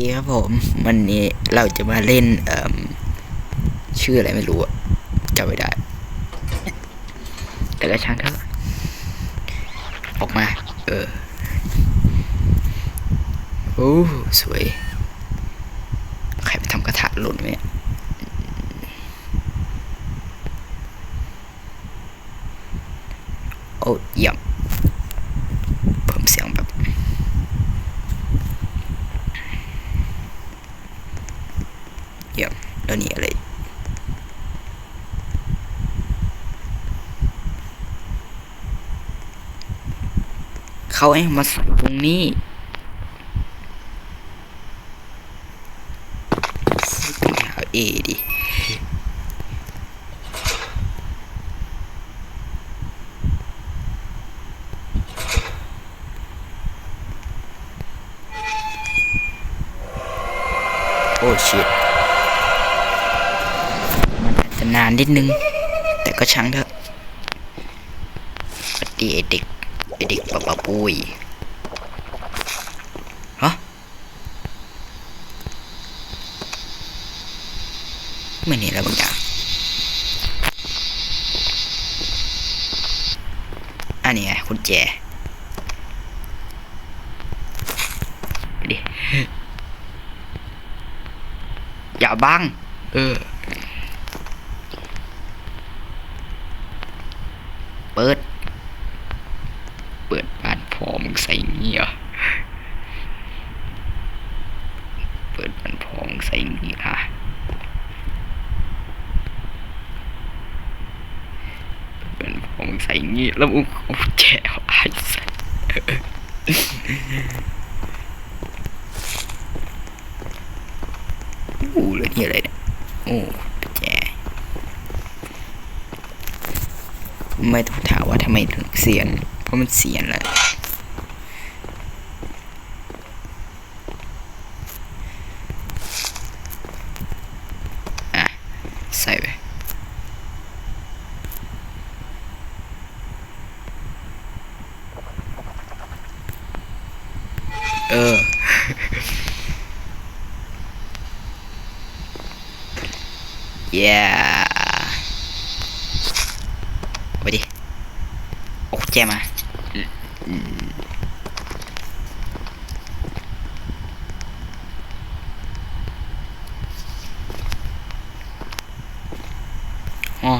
ดีครับผมวันนี้เราจะมาเล่นเอ่มชื่ออะไรไม่รู้จำไม่ได้ แต่ก็ช่างเถอะออกมา เออโอ้สวย ใครไปทำกระถาหล่นไหมเนี่ยโอ้ยยมเพิ่มเสียงแบบ เยี่ยมแล้วนี่อะไร เขาให้มาใส่ตรงนี้เอาเอดิโอ้ชิตมันอาจจะนานนิดนึง แต่ก็ช่างเถอะสวัสดีไอเด็ก เด็กปะปะปุยฮะไม่เห็นแล้วบางอย่างอันนี้ไงคุณแจไปดิอย่าบัง เออ เปิด เปิดบ้านพอมึงใส่เงี้ยเปิดบ้านพอมึงใส่เงี้ยเปิดบ้านพอมึง ใส่เงี้ยแล้วมึงเอาแจวไอ้สัสอู้แล้วนี่อะไรเนี่ยโอ้แจไม่ต้องถามว่าทำไมถึงเสียน เพราะมันเสียนแหละอะใส่ไป เออ yeah เอาไปดิ โอ้แจมาอืมอ๋อ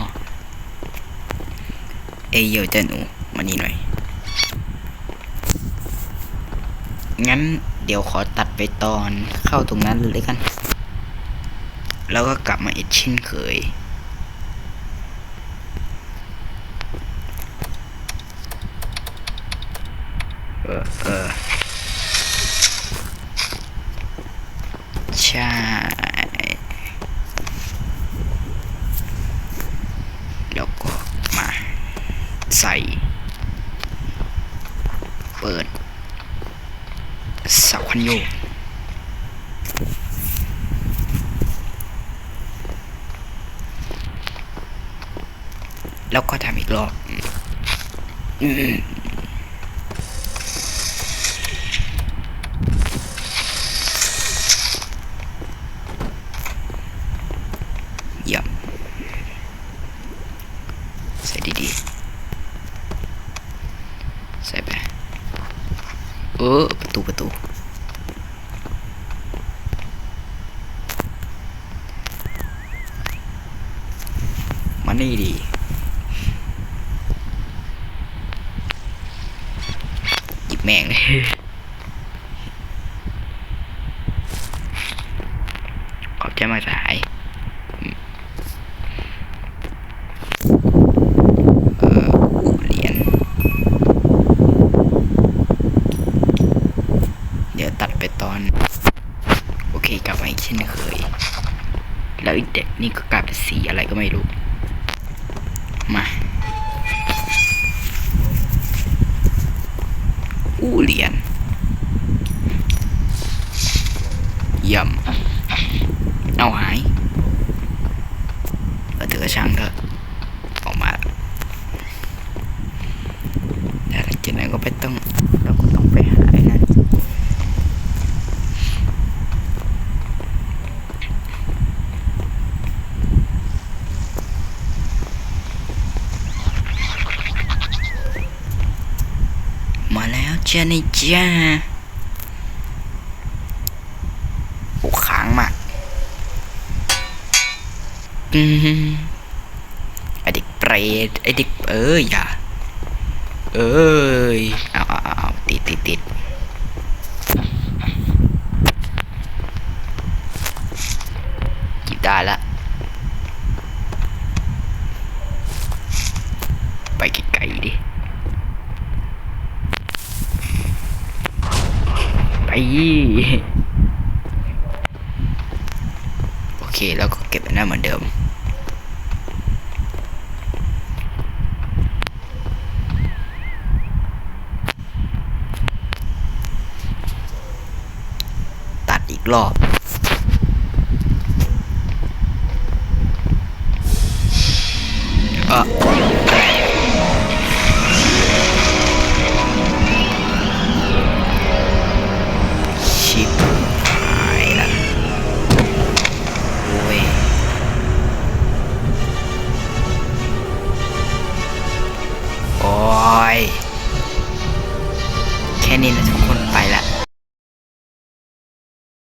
เยเยวเจ้าหนูมานี่หน่อย งั้นเดี๋ยวขอตัดไปตอนเข้าตรงนั้นเลยกัน แล้วก็กลับมาอีกเช่นเคย เออเออใช่แล้วก็มาใส่ เปิด สันโยกแล้วก็ทำอีกรอบเยี่ยมใส่ดีๆ ใส่ไป เออ ประตูประตู มานี่ดี หยิบแม่งเลยขอบใจมาสายเออเรียญเดี๋ยวตัดไปตอนโอเคกลับมาอีกเช่นเคย แล้วอีเด็กนี่ก็กลายเป็นสีอะไรก็ไม่รู้ มาอู้เหรียญยี่ยมเอาหายเออเธอช่างเถอะออกมาแล้วหลังจากนั้นก็ไปต้องแล้วก็ต้องไปหาไอ้นั่น จ้าในจ้าโอ้ค้างมากอืมไอเด็กเปรตไอเด็กเอ้ยอย่าเอ้ยเอาเอาเอาติดติดติดหยิบได้ละ ไปไกลๆดิ ไป โอเคแล้วก็เก็บอันนั้นเหมือนเดิม ตัดอีกรอบเออ